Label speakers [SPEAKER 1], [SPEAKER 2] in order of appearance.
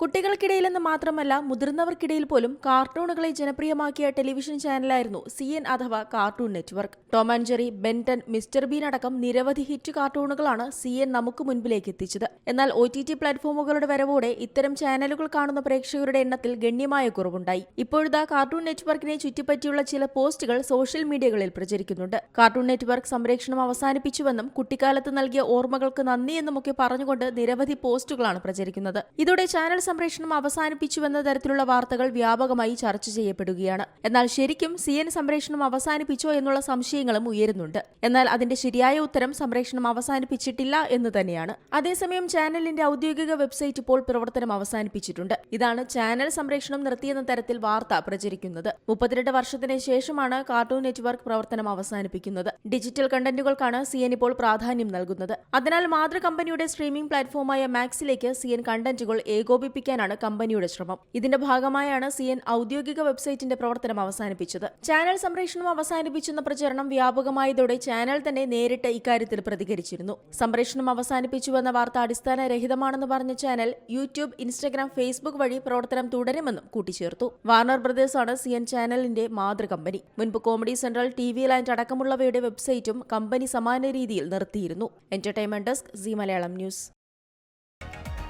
[SPEAKER 1] കുട്ടികൾക്കിടയിൽ നിന്ന് മാത്രമല്ല മുതിർന്നവർക്കിടയിൽ പോലും കാർട്ടൂണുകളെ ജനപ്രിയമാക്കിയ ടെലിവിഷൻ ചാനലായിരുന്നു സി എൻ അഥവാ cartoon network. Tom and Jerry Ben Ten Mr Bean അടക്കം നിരവധി ഹിറ്റ് കാർട്ടൂണുകളാണ് സി എൻ നമുക്ക് മുൻപിലേക്ക് എത്തിച്ചത്. എന്നാൽ ഒ ടി ടി പ്ലാറ്റ്ഫോമുകളുടെ വരവോടെ ഇത്തരം ചാനലുകൾ കാണുന്ന പ്രേക്ഷകരുടെ എണ്ണത്തിൽ ഗണ്യമായ കുറവുണ്ടായി. ഇപ്പോഴത്തെ കാർട്ടൂൺ നെറ്റ്വർക്കിനെ ചുറ്റിപ്പറ്റിയുള്ള ചില പോസ്റ്റുകൾ സോഷ്യൽ മീഡിയകളിൽ പ്രചരിക്കുന്നുണ്ട്. കാർട്ടൂൺ നെറ്റ്വർക്ക് സംരക്ഷണം അവസാനിപ്പിച്ചുവെന്നും കുട്ടിക്കാലത്ത് നൽകിയ ഓർമ്മകൾക്ക് നന്ദിയെന്നുമൊക്കെ പറഞ്ഞുകൊണ്ട് നിരവധി പോസ്റ്റുകളാണ് പ്രചരിക്കുന്നത്. ഇതോടെ ചാനൽ സംപ്രേഷണം അവസാനിപ്പിച്ചുവെന്ന തരത്തിലുള്ള വാർത്തകൾ വ്യാപകമായി ചർച്ച ചെയ്യപ്പെടുകയാണ്. എന്നാൽ ശരിക്കും സി എൻ സംപ്രേഷണം അവസാനിപ്പിച്ചോ എന്നുള്ള സംശയങ്ങളും ഉയരുന്നുണ്ട്. എന്നാൽ അതിന്റെ ശരിയായ ഉത്തരം സംപ്രേഷണം അവസാനിപ്പിച്ചിട്ടില്ല എന്ന് തന്നെയാണ്. അതേസമയം ചാനലിന്റെ ഔദ്യോഗിക വെബ്സൈറ്റ് ഇപ്പോൾ പ്രവർത്തനം അവസാനിപ്പിച്ചിട്ടുണ്ട്. ഇതാണ് ചാനൽ സംപ്രേഷണം നിർത്തിയെന്ന തരത്തിൽ വാർത്ത പ്രചരിക്കുന്നത്. മുപ്പത്തിരണ്ട് വർഷത്തിന് ശേഷമാണ് കാർട്ടൂൺ നെറ്റ്വർക്ക് പ്രവർത്തനം അവസാനിപ്പിക്കുന്നത്. ഡിജിറ്റൽ കണ്ടന്റുകൾക്കാണ് സി എൻ ഇപ്പോൾ പ്രാധാന്യം നൽകുന്നത്. അതിനാൽ മാതൃ കമ്പനിയുടെ സ്ട്രീമിംഗ് പ്ലാറ്റ്ഫോമായ മാക്സിലേക്ക് സി എൻ കണ്ടന്റുകൾ ഏകോപിപ്പിക്കാനാണ് കമ്പനിയുടെ ശ്രമം. ഇതിന്റെ ഭാഗമായാണ് സി എൻ ഔദ്യോഗിക വെബ്സൈറ്റിന്റെ പ്രവർത്തനം അവസാനിപ്പിച്ചത്. ചാനൽ സംപ്രേഷണം അവസാനിപ്പിച്ചെന്ന പ്രചരണം വ്യാപകമായതോടെ ചാനൽ തന്നെ നേരിട്ട് ഇക്കാര്യത്തിൽ പ്രതികരിച്ചിരുന്നു. സംപ്രേഷണം അവസാനിപ്പിച്ചുവെന്ന വാർത്ത അടിസ്ഥാനരഹിതമാണെന്ന് പറഞ്ഞ ചാനൽ യൂട്യൂബ് ഇൻസ്റ്റഗ്രാം ഫേസ്ബുക്ക് വഴി പ്രവർത്തനം തുടരുമെന്നും കൂട്ടിച്ചേർത്തു. വാർണർ ബ്രദേഴ്സാണ് സി എൻ ചാനലിന്റെ മാതൃകമ്പനി. മുൻപ് Comedy Central T V Land അടക്കമുള്ളവയുടെ വെബ്സൈറ്റും കമ്പനി സമാന രീതിയിൽ നിർത്തിയിരുന്നു. Entertainment desk Zee Malayalam News.